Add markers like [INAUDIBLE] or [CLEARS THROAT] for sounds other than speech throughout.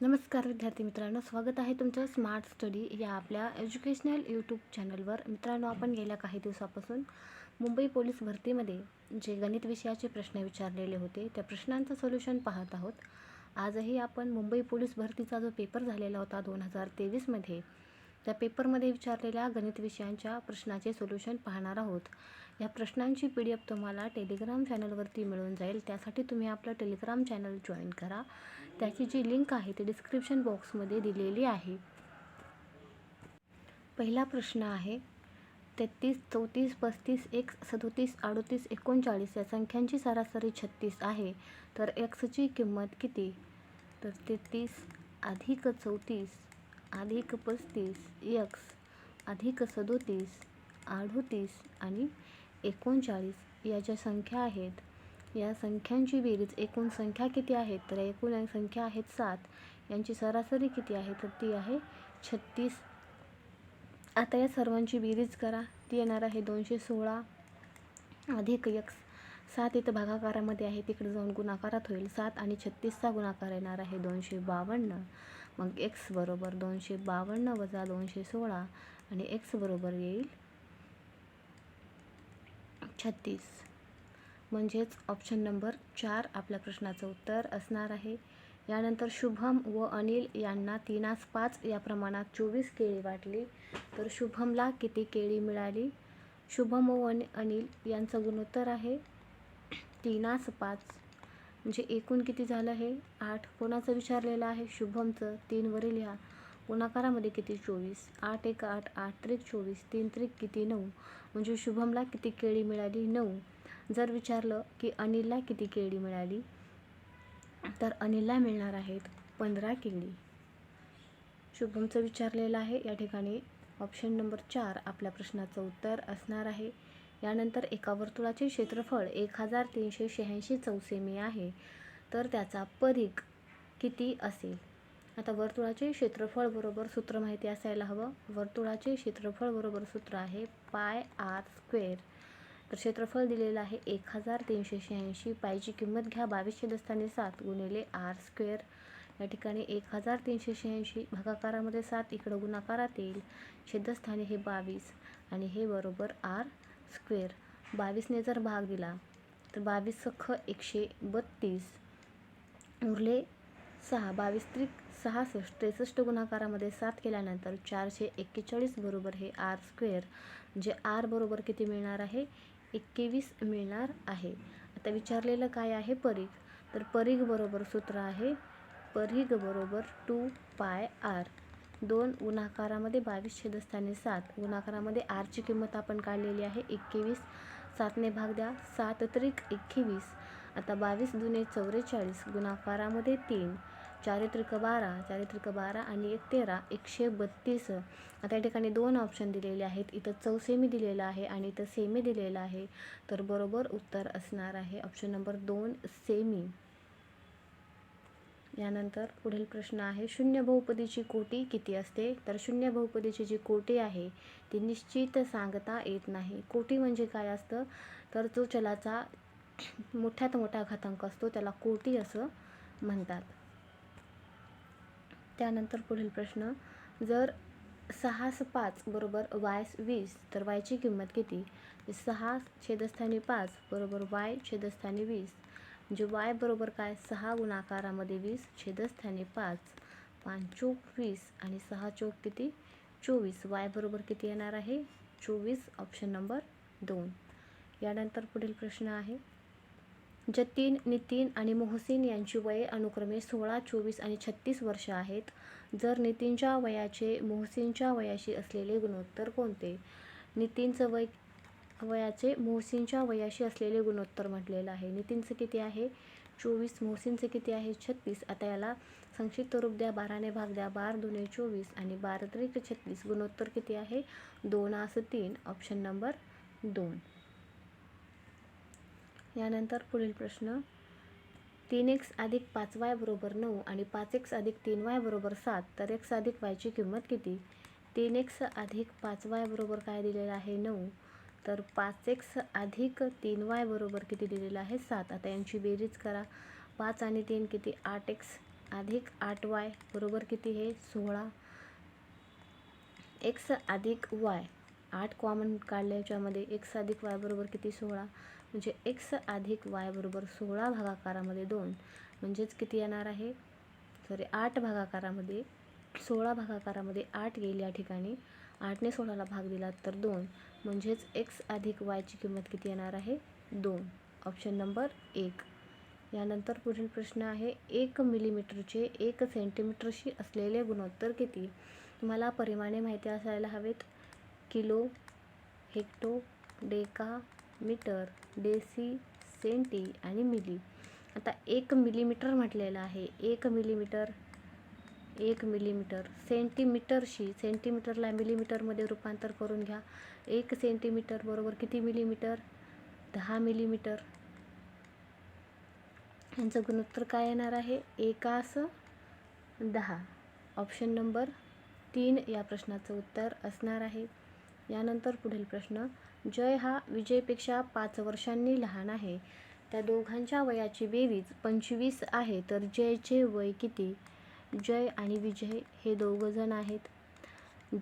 नमस्कार विद्यार्थी मित्रांनो स्वागत आहे तुमचं स्मार्ट स्टडी या आपल्या एज्युकेशनल यूट्यूब चॅनलवर मित्रांनो आपण गेल्या काही दिवसापासून मुंबई पोलीस भरतीमध्ये जे गणित विषयाचे प्रश्न विचारलेले होते त्या प्रश्नांचं सोल्युशन पाहत आहोत. आजही आपण मुंबई पोलीस भरतीचा जो पेपर झालेला होता दोन हजार तेवीसमध्ये त्या पेपरमध्ये विचारलेल्या गणित विषयांच्या प्रश्नाचे सोल्युशन पाहणार आहोत. या प्रश्नांची पी डी एफ तुम्हाला टेलिग्राम चॅनलवरती मिळून जाईल. त्यासाठी तुम्ही आपलं टेलिग्राम चॅनल जॉईन करा. त्याची जी लिंक आहे ती डिस्क्रिप्शन बॉक्समध्ये दिलेली आहे. पहिला प्रश्न आहे तेहतीस चौतीस पस्तीस एक सदोतीस अडोतीस एकोणचाळीस या संख्यांची सरासरी छत्तीस आहे. तर एक्सची किंमत किती? तर तेहतीस अधिक चौतीस अधिक पस्तीस एक्स अधिक सदोतीस अडोतीस आणि एकोणचाळीस या ज्या संख्या आहेत या संख्यांची बेरीज एकूण संख्या किती आहेत तर एकूण संख्या आहेत सात. यांची सरासरी किती आहे? तर ती आहे छत्तीस. आता या सर्वांची बेरीज करा. ती येणार आहे दोनशे सोळा अधिक एक. सात इथं भागाकारामध्ये आहे. तिकडे जाऊन गुणाकारात होईल. सात आणि छत्तीसचा गुणाकार येणार आहे दोनशे बावन्न. मग एक्स बरोबर दोनशे बावन्न वजा दोनशे सोळा आणि एक्स बरोबर येईल छत्तीस. म्हणजेच ऑप्शन नंबर चार आपल्या प्रश्नाचं उत्तर असणार आहे. यानंतर शुभम व अनिल यांना तीनास पाच या प्रमाणात चोवीस केळी वाटली. तर शुभमला किती केळी मिळाली? शुभम व अन अनिल यांचं गुणोत्तर आहे तीनास पाच. म्हणजे एकूण किती झालं हे? आठ. कोणाचं विचारलेलं आहे? शुभमचं. तीनवरील ह्या. गुणाकारामध्ये किती चोवीस? आठ एक आठ आठ त्रिक चोवीस तीन त्रिक किती नऊ? म्हणजे शुभमला किती केळी मिळाली? नऊ. जर विचारलं की अनिलला किती केळी मिळाली? तर अनिलला मिळणार आहेत पंधरा केळी. शुभमचं विचारलेलं आहे. या ठिकाणी ऑप्शन नंबर चार आपल्या प्रश्नाचं उत्तर असणार आहे. यानंतर एका वर्तुळाचे क्षेत्रफळ एक हजार तीनशे शहाऐंशी चौसेमी आहे. तर त्याचा परीघ किती असेल? आता वर्तुळाचे क्षेत्रफळ बरोबर सूत्र माहिती असायला हवं. वर्तुळाचे क्षेत्रफळ बरोबर सूत्र आहे पाय आर स्क्वेअर. तर क्षेत्रफळ दिलेलं आहे एक हजार तीनशे शहाऐंशी. पायची किंमत घ्या बावीस दस्ताने सात गुणिले आर स्क्वेअर. या ठिकाणी एक हजार तीनशे शहाऐंशी भागाकारामध्ये सात इकडं गुणाकारात येईल. छेदस्थानी हे बावीस आणि हे बरोबर आर स्क्वेअर. बावीसने जर भाग दिला तर बावीस सख एकशे बत्तीस. उरले सहा. बावीस त्रिक सहासष्ट त्रेसष्ट गुणाकारामध्ये सात केल्यानंतर चारशे एक्केचाळीस बरोबर हे आर स्क्वेअर जे आर बरोबर किती मिळणार आहे? एकवीस मिळणार आहे. आता विचारलेलं काय आहे? परीघ. तर परीघ बरोबर सूत्र आहे परीघ बरोबर टू पाय आर. दोन गुणाकारामध्ये बावीस छेदस्थानी सात. गुणाकारामध्ये आरची किंमत आपण काढलेली आहे एकवीस सातने भाग द्या सात त्रिक एकवीस आता बावीस दुने चौवेचाळीस गुणाकारामध्ये तीन. चारित्रिक बारा चारित्रिक बारा आणि एक तेरा एकशे बत्तीस. आता या ठिकाणी दोन ऑप्शन दिलेले आहेत. इथं चौसेमी दिलेलं आहे आणि इथं सेमी दिलेलं आहे. तर बरोबर उत्तर असणार आहे ऑप्शन नंबर दोन सेमी. यानंतर पुढील प्रश्न आहे शून्य बहुपदीची कोटी किती असते? तर शून्य बहुपदीची जी कोटी आहे ती निश्चित सांगता येत नाही. कोटी म्हणजे काय असतं? तर जो चलाचा मोठ्यात मोठा घातांक असतो त्याला कोटी असं म्हणतात. त्यानंतर पुढील प्रश्न. जर सहास पाच बरोबर वाय वीस तर वायची किंमत किती? सहा छेदस्थानी पाच बरोबर वाय छेदस्थानी वीस. म्हणजे वाय बरोबर काय? सहा गुणाकारामध्ये वीस छेदस्थानी पाच. पाच चोक वीस आणि सहा चोक किती? चोवीस. वाय बरोबर किती येणार आहे? चोवीस ऑप्शन नंबर दोन. यानंतर पुढील प्रश्न आहे. जतीन नितीन आणि मोहसिन यांची वये अनुक्रमे सोळा चोवीस आणि छत्तीस वर्ष आहेत. जर नितीनच्या वयाचे मोहसिनच्या वयाशी असलेले गुणोत्तर कोणते? नितीनचं वय वयाचे मोहसिनच्या वयाशी असलेले गुणोत्तर म्हटलेलं आहे. नितीनचं किती आहे? चोवीस मोहसिनचं किती आहे? छत्तीस. आता याला संक्षिप्त रूप द्या. बाराने भाग द्या. बार दोन्ही चोवीस आणि बारा त्रिक छत्तीस. गुणोत्तर किती आहे? दोन असं तीन. ऑप्शन नंबर दोन. यानंतर पुढील प्रश्न. तीन एक्स अधिक पाच वाय बरोबर नऊ आणि पाच एक्स अधिक तीन वाय बरोबर सात तर एक्स अधिक वायची किंमत किती? तीन एक्स अधिक पाच वाय बरोबर काय दिलेलं आहे? नऊ. तर पाच एक्स अधिक तीन वाय बरोबर किती दिलेलं आहे? सात. आता यांची बेरीज करा. पाच आणि तीन किती? आठ एक्स अधिक आठ वाय बरोबर किती हे? सोळा. एक्स अधिक वाय आठ कॉमन काढल्याच्यामध्ये एक्स अधिक वाय बरोबर किती? सोळा. म्हणजे एक्स अधिक वाय बरोबर सोळा भागाकारामध्ये दोन. म्हणजेच किती येणार आहे? सॉरी आठ भागाकारामध्ये सोळा भागाकारामध्ये आठ येईल या ठिकाणी आठने सोळाला भाग दिला तर दोन. म्हणजेच एक्स अधिक वायची किंमत किती येणार आहे? दोन. ऑप्शन नंबर एक. यानंतर पुढील प्रश्न आहे एक मिलीमीटरचे एक सेंटीमीटरशी असलेले गुणोत्तर किती? तुम्हाला परिमाणे माहिती असायला हवेत. Kilo hecto deca metre deci centi आणि मिली. आता एक मिलीमीटर म्हटलेलं आहे. एक मिलीमीटर एक मिलीमीटर. सेंटीमीटरशी सेंटीमीटरला मिलीमीटरमध्ये रूपांतर करून घ्या. एक सेंटीमीटर बरोबर किती मिलीमीटर? दहा मिलीमीटर. यांचं गुणोत्तर काय येणार आहे? एकास दहा. ऑप्शन नंबर तीन या प्रश्नाचं उत्तर असणार आहे. यानंतर पुढील प्रश्न जय हा विजयपेक्षा पाच वर्षांनी लहान आहे. त्या दोघांच्या वयाची बेरीज पंचवीस आहे तर जयचे वय किती? जय आणि विजय हे दोघंजण आहेत.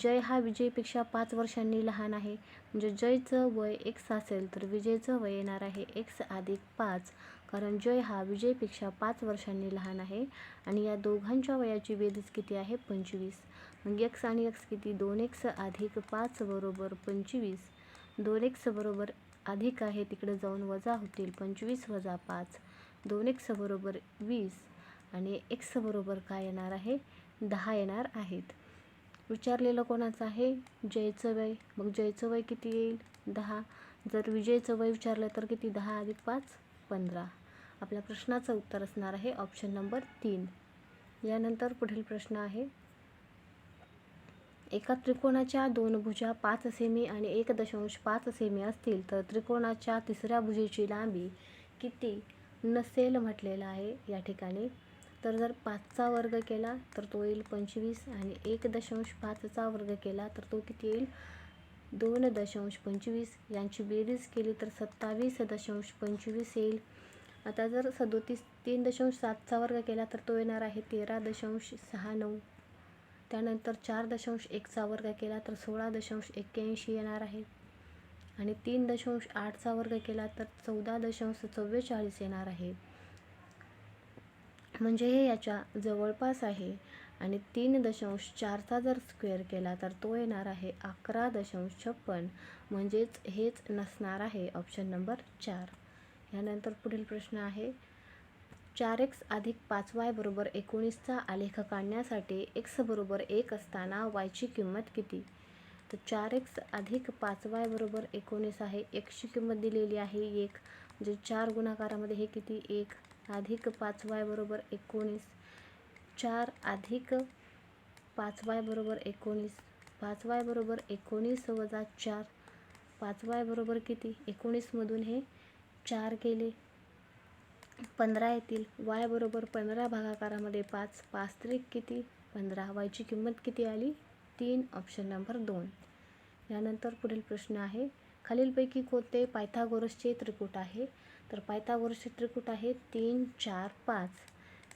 जय हा विजयपेक्षा पाच वर्षांनी लहान आहे. म्हणजे जयचं वय एक्स असेल तर विजयचं वय येणार आहे एक्स अधिक पाच. कारण जय हा विजयपेक्षा पाच वर्षांनी लहान आहे आणि या दोघांच्या वयाची बेरीज किती आहे? पंचवीस. मग एक्स आणि एक्स किती? दोन एक्स अधिक पाच बरोबर पंचवीस. दोन एक्स बरोबर अधिक आहे तिकडे जाऊन वजा होतील पंचवीस वजा पाच. दोन एक्स बरोबर वीस आणि एक्स बरोबर काय येणार आहे? दहा येणार आहेत. विचारलेलं कोणाचं आहे? जयचं वय मग जयचं वय किती येईल? दहा. जर विजयचं वय विचारलं तर किती? दहा अधिक पाच पंधरा. आपल्या प्रश्नाचं उत्तर असणार आहे ऑप्शन नंबर तीन. यानंतर पुढील प्रश्न आहे. एका त्रिकोणाच्या दोन भुजा पाच सेमी आणि एक दशांश पाच सेमी असतील तर त्रिकोणाच्या तिसऱ्या भुजेची लांबी किती नसेल म्हटलेलं आहे या ठिकाणी. तर जर पाचचा वर्ग केला तर तो येईल पंचवीस आणि एक दशांश पाचचा वर्ग केला तर तो किती येईल? दोन दशांश पंचवीस. यांची बेरीज केली तर सत्तावीस दशांश पंचवीस येईल. आता जर सदोतीस तीन दशांश सातचा वर्ग केला तर तो येणार आहे तेरा दशांश सहा नऊ. त्यानंतर चार दशांश एकचा वर्ग केला तर सोळा दशांश एक्क्याऐंशी येणार आहे. आणि तीन दशांश आठचा वर्ग केला तर चौदा दशांश चव्वेचाळीस येणार आहे. म्हणजे हे याच्या जवळपास आहे. आणि तीन दशांश चारचा जर स्क्वेअर केला तर तो येणार आहे अकरा दशांश छप्पन. म्हणजेच हेच नसणार आहे ऑप्शन नंबर चार. यानंतर पुढील प्रश्न आहे. चार एक्स अधिक पाच वाय बरोबर एकोणीसचा आलेख काढण्यासाठी एक्स बरोबर एक असताना वायची किंमत किती? तर चार एक्स अधिक पाच वाय बरोबर एकोणीस आहे. एक्सची किंमत दिलेली आहे एक. म्हणजे चार गुणाकारामध्ये हे किती? एक. अधिक पाच वाय बरोबर एकोणीस. चार अधिक पाच वाय बरोबर एकोणीस. पाच वाय बरोबर एकोणीस वजा चार. पाच वाय बरोबर किती? एकोणीसमधून हे चार केले. पंधरा येतील. वाय बरोबर पंधरा भागाकारामध्ये पाच. पाच त्रिक किती? पंधरा. वायची किंमत किती आली? तीन. ऑप्शन नंबर दोन. यानंतर पुढील प्रश्न आहे. खालीलपैकी कोणते पायथागोरसचे त्रिकूट आहे? तर पायथागोरसचे त्रिकूट आहे तीन चार पाच.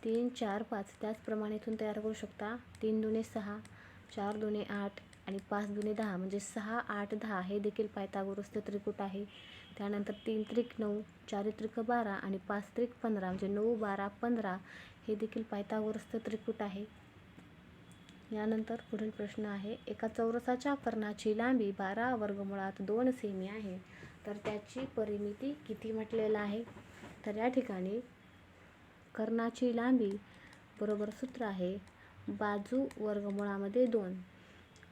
तीन चार पाच. त्याचप्रमाणे इथून तयार करू शकता. तीन दुने सहा चार दुने आठ आणि पाच दुने दहा. म्हणजे सहा आठ दहा हे देखील पायथागोरसचं त्रिकूट आहे. त्यानंतर तीन त्रिक नऊ चार त्रिक बारा आणि पाच त्रिक पंधरा म्हणजे नऊ बारा पंधरा हे देखील पायथागोरसचं त्रिकूट आहे. यानंतर पुढील प्रश्न आहे एका चौरसाच्या कर्णाची लांबी बारा वर्गमुळात दोन सेमी आहे. तर त्याची परिमिती किती म्हटलेलं आहे? तर या ठिकाणी कर्णाची लांबी बरोबर सूत्र आहे बाजू वर्गमुळामध्ये दोन.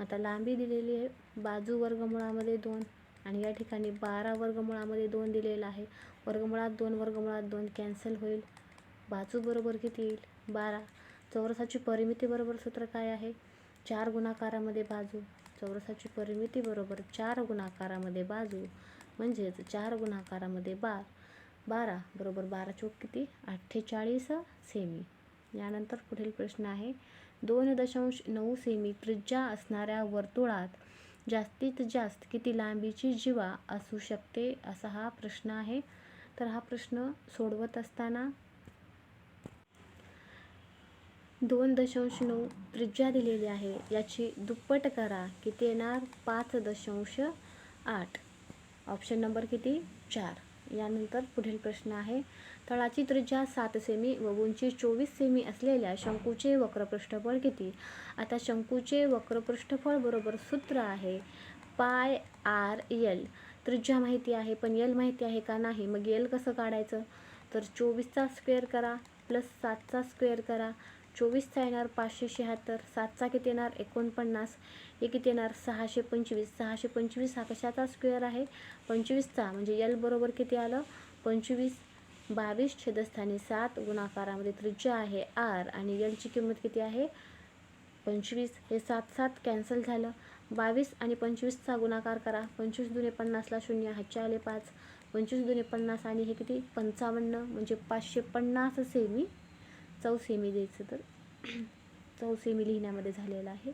आता लांबी दिलेली आहे बाजू वर्गमुळामध्ये दोन. आणि या ठिकाणी बारा वर्गमुळामध्ये दोन दिलेलं आहे. वर्गमुळात दोन वर्गमुळात दोन कॅन्सल होईल. बाजू बरोबर किती येईल? बारा. चौरसाची परिमिती बरोबर सूत्र काय आहे? चार गुणाकारामध्ये बाजू. चौरसाची परिमिती बरोबर चार गुणाकारामध्ये बाजू. म्हणजेच चार गुणाकारामध्ये बार. बारा बरोबर बारा चौक किती? अठ्ठेचाळीस सेमी. यानंतर पुढील प्रश्न आहे. दोन दशांश नऊ सेमी त्रिज्या असणाऱ्या वर्तुळात जास्तीत जास्त किती लांबीची जीवा असू शकते असा हा प्रश्न आहे. तर हा प्रश्न सोडवत असताना दोन दशांश नऊ त्रिज्या दिलेली आहे. याची दुप्पट करा. किती येणार? पाच दशांश आठ. ऑप्शन नंबर किती? चार. यानंतर पुढील प्रश्न आहे. तळाची त्रिज्या सात सेमी व उंची चोवीस सेमी असलेल्या शंकूचे वक्रपृष्ठफळ किती? आता शंकूचे वक्रपृष्ठफळ बरोबर सूत्र आहे पाय आर यल त्रिज्या माहिती आहे पण यल माहिती आहे का नाही? मग यल कसं काढायचं? तर चोवीसचा स्क्वेअर करा प्लस सातचा स्क्वेअर करा. चोवीसचा येणार पाचशे शहात्तर सातचा किती येणार? एकोणपन्नास. हे किती येणार? सहाशे पंचवीस. सहाशे पंचवीस हा कशाचा स्क्वेअर आहे? पंचवीसचा. म्हणजे यल बरोबर किती आलं? पंचवीस बावीस छेदस्थानी सात गुणाकारामध्ये त्रिज्या आहे आर. आणि यलची किंमत किती आहे? पंचवीस. हे सात सात कॅन्सल झालं. बावीस आणि पंचवीसचा गुणाकार करा. पंचवीस दुने पन्नासला शून्य हातचे आले पाच. पंचवीस दुने पन्नास आणि हे किती? पंचावन्न. म्हणजे पाचशे पन्नास सेमी चौ सेमी द्यायचं तर [CLEARS THROAT] चौ सेमी लिहिण्यामध्ये झालेलं आहे.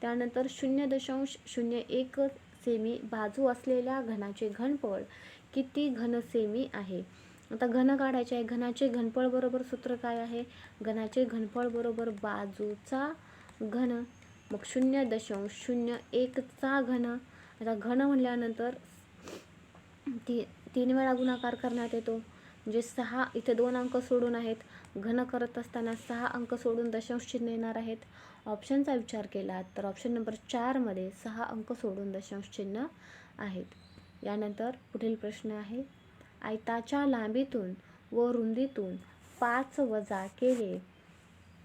त्यानंतर शून्य दशांश शून्य एक सेमी बाजू असलेल्या घनाचे घनफळ किती घन सेमी आहे? आता घन काढायचे आहे. घनाचे घनफळ बरोबर सूत्र काय आहे? घनाचे घनफळ बरोबर बाजूचा घन. मग शून्य दशांश शून्य एकचा घन. आता घन म्हणल्यानंतर ती तीन वेळा गुणाकार करण्यात येतो. म्हणजे सहा इथे दोन अंक सोडून आहेत. घन करत असताना सहा अंक सोडून दशांश चिन्ह येणार आहेत. ऑप्शनचा विचार केला तर ऑप्शन नंबर चारमध्ये सहा अंक सोडून दशांश चिन्ह आहेत. यानंतर पुढील प्रश्न आहे. आयताच्या लांबीतून व रुंदीतून पाच वजा केले.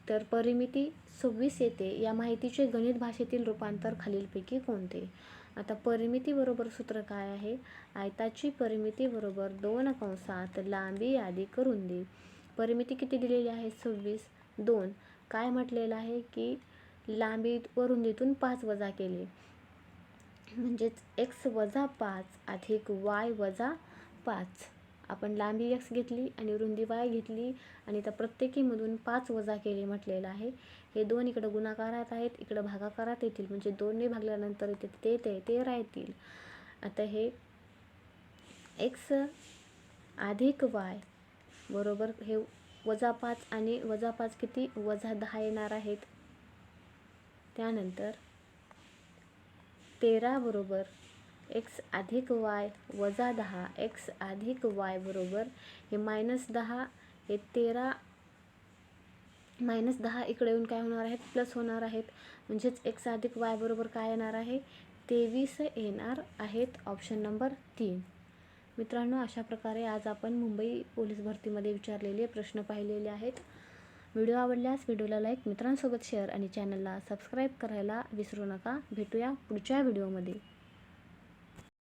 तर परिमिती सव्वीस येते. या माहितीचे गणित भाषेतील रूपांतर खालीलपैकी कोणते? आता परिमितीबरोबर सूत्र काय आहे? आयताची परिमिती बरोबर दोन कंसात लांबी अधिक रुंदी परिमिती किती दिलेली आहे? सव्वीस. दोन. काय म्हटलेलं आहे? की लांबी व रुंदीतून पाच वजा केले. म्हणजेच एक्स वजा पाच अधिक वाय वजा पाच. आपण लांबी एक्स घेतली आणि रुंदी वाय घेतली आणि त्या प्रत्येकीमधून पाच वजा केले म्हटलेलं आहे. हे दोन इकडं गुणाकारात आहेत इकडं भागाकारात येतील. म्हणजे दोनने भागल्यानंतर इथे ते ते तेरा येतील आता हे एक्स अधिक वाय बरोबर हे वजा पाच आणि वजा पाच किती? वजा दहा येणार आहेत. त्यानंतर तेरा बरोबर एक्स अधिक वाय वजा दहा एक्स अधिक वाय बरोबर हे मायनस दहा हे तेरा मायनस दहा इकडे येऊन काय होणार आहेत? प्लस होणार आहेत. म्हणजेच एक्स अधिक वाय बरोबर काय येणार आहे? तेवीस येणार आहेत ऑप्शन नंबर तीन. मित्रांनो अशा प्रकारे आज आपण मुंबई पोलीस भरतीमध्ये विचारलेले प्रश्न पाहिलेले आहेत. व्हिडिओ आवडल्यास व्हिडिओला लाईक मित्रांसोबत शेअर आणि चॅनलला सबस्क्राईब करायला विसरू नका. भेटूया पुढच्या व्हिडिओमध्ये.